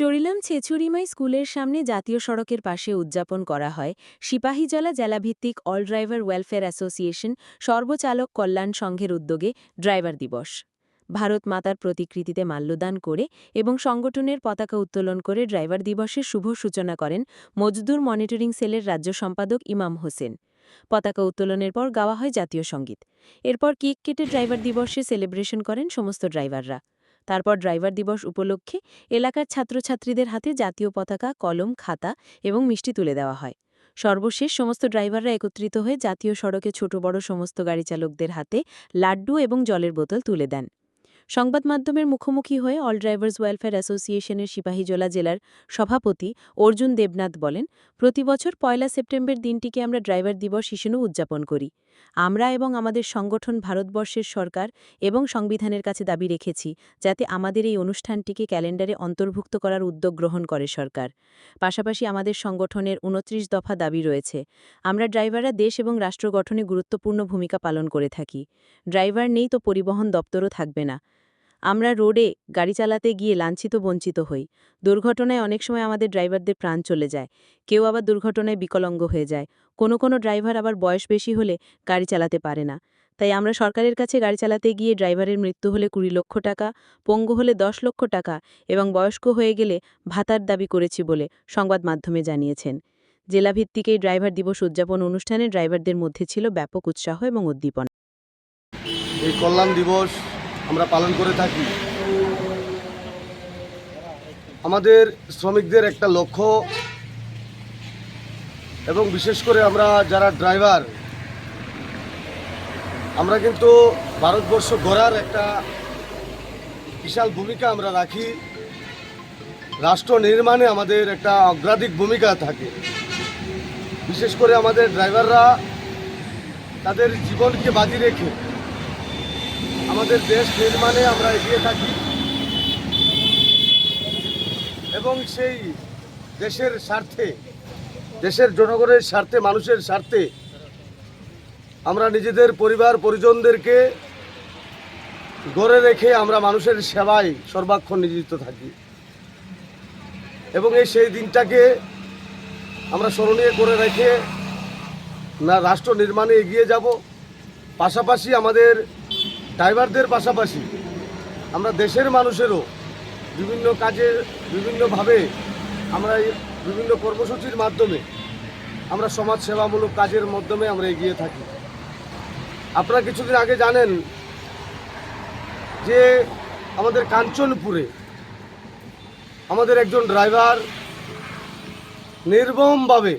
চরিলাম ছেচুরিমাই স্কুলের সামনে জাতীয় সড়কের পাশে উদযাপন করা হয়। সিপাহীজলা জেলাভিত্তিক অল ড্রাইভার ওয়েলফেয়ার অ্যাসোসিয়েশন সর্বচালক কল্যাণ সংঘের উদ্যোগে ড্রাইভার দিবস। ভারত মাতার প্রতিকৃতিতে মাল্যদান করে এবং সংগঠনের পতাকা উত্তোলন করে ড্রাইভার দিবসের শুভ সূচনা করেন মজদুর মনিটরিং সেলের রাজ্য সম্পাদক ইমাম হোসেন। পতাকা উত্তোলনের পর গাওয়া হয় জাতীয় সংগীত। এরপর কেক কেটে ড্রাইভার দিবসে সেলিব্রেশন করেন সমস্ত ড্রাইভাররা। তারপর ড্রাইভার দিবস উপলক্ষে এলাকার ছাত্রছাত্রীদের হাতে জাতীয় পতাকা, কলম, খাতা এবং মিষ্টি তুলে দেওয়া হয়। সর্বশেষ সমস্ত ড্রাইভাররা একত্রিত হয়ে জাতীয় সড়কে ছোট বড় সমস্ত গাড়ি চালকদের হাতে লাড্ডু এবং জলের বোতল তুলে দেন। সংবাদ মাধ্যমের মুখোমুখি হয়ে অল ড্রাইভার্স ওয়েলফেয়ার অ্যাসোসিয়েশনের সিপাহীজলা জেলার সভাপতি অর্জুন দেবনাথ বলেন, প্রতি বছর পয়লা সেপ্টেম্বর দিনটিকে আমরা ড্রাইভার দিবস হিসেবে উদযাপন করি। আমরা এবং আমাদের সংগঠন ভারতবর্ষের সরকার এবং সংবিধানের কাছে দাবি রেখেছি যাতে আমাদের এই অনুষ্ঠানটিকে ক্যালেন্ডারে অন্তর্ভুক্ত করার উদ্যোগ গ্রহণ করে সরকার। পাশাপাশি আমাদের সংগঠনের উনত্রিশ দফা দাবি রয়েছে, আমরা ড্রাইভাররা দেশ এবং রাষ্ট্র গঠনে গুরুত্বপূর্ণ ভূমিকা পালন করে থাকি। ড্রাইভার নেই তো পরিবহন দপ্তরও থাকবে না। আমরা রোডে গাড়ি চালাতে গিয়ে লাঞ্ছিত, বঞ্চিত হই। দুর্ঘটনায় অনেক সময় আমাদের ড্রাইভারদের প্রাণ চলে যায়। কেউ আবার দুর্ঘটনায় বিকলঙ্গ হয়ে যায়। কোনো কোনো ড্রাইভার আবার বয়স বেশি হলে গাড়ি চালাতে পারে না। তাই আমরা সরকারের কাছে গাড়ি চালাতে গিয়ে ড্রাইভারের মৃত্যু হলে কুড়ি লক্ষ টাকা, পঙ্গু হলে দশ লক্ষ টাকা এবং বয়স্ক হয়ে গেলে ভাতার দাবি করেছি বলে সংবাদ মাধ্যমে জানিয়েছেন। জেলাভিত্তিক এই ড্রাইভার দিবস উদযাপন অনুষ্ঠানে ড্রাইভারদের মধ্যে ছিল ব্যাপক উৎসাহ এবং উদ্দীপনা। এই কল্যাণ দিবস আমরা পালন করে থাকি। আমাদের শ্রমিকদের একটা লক্ষ্য এবং বিশেষ করে আমরা যারা ড্রাইভার, আমরা কিন্তু ভারতবর্ষ গড়ার একটা বিশাল ভূমিকা আমরা রাখি। রাষ্ট্র নির্মাণে আমাদের একটা অগ্রাধিক ভূমিকা থাকে। বিশেষ করে আমাদের ড্রাইভাররা তাদের জীবনকে বাজি রেখে আমাদের দেশ নির্মাণে আমরা এগিয়ে থাকি এবং সেই দেশের স্বার্থে, দেশের জনগণের স্বার্থে, মানুষের স্বার্থে আমরা নিজেদের পরিবার, পরিজনদেরকে গড়ে রেখে আমরা মানুষের সেবায় সর্বাক্ষণ নিয়োজিত থাকি। এবং এই সেই দিনটাকে আমরা স্মরণীয় করে রেখে না, রাষ্ট্র নির্মাণে এগিয়ে যাব। পাশাপাশি আমাদের ড্রাইভারদের পাশাপাশি আমরা দেশের মানুষেরও বিভিন্ন কাজে বিভিন্নভাবে আমরা বিভিন্ন কর্মসূচির মাধ্যমে আমরা সমাজ সেবামূলক কাজের মাধ্যমে আমরা এগিয়ে থাকি। আপনারা কিছুদিন আগে জানেন যে আমাদের কাঞ্চনপুরে আমাদের একজন ড্রাইভার নির্মমভাবে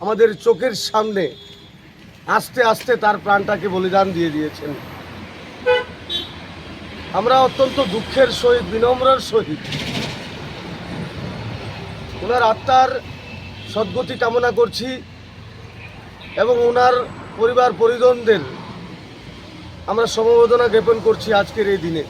আমাদের চোখের সামনে আস্তে আস্তে তার প্রাণটাকে বলিদান দিয়ে দিয়েছেন। আমরা অত্যন্ত দুঃখের সহিত, বিনম্রের সহিত। ওনার আত্মার সদ্গতি কামনা করছি এবং ওনার পরিবার পরিজনদের আমরা সমবেদনা জ্ঞাপন করছি আজকের এই দিনে।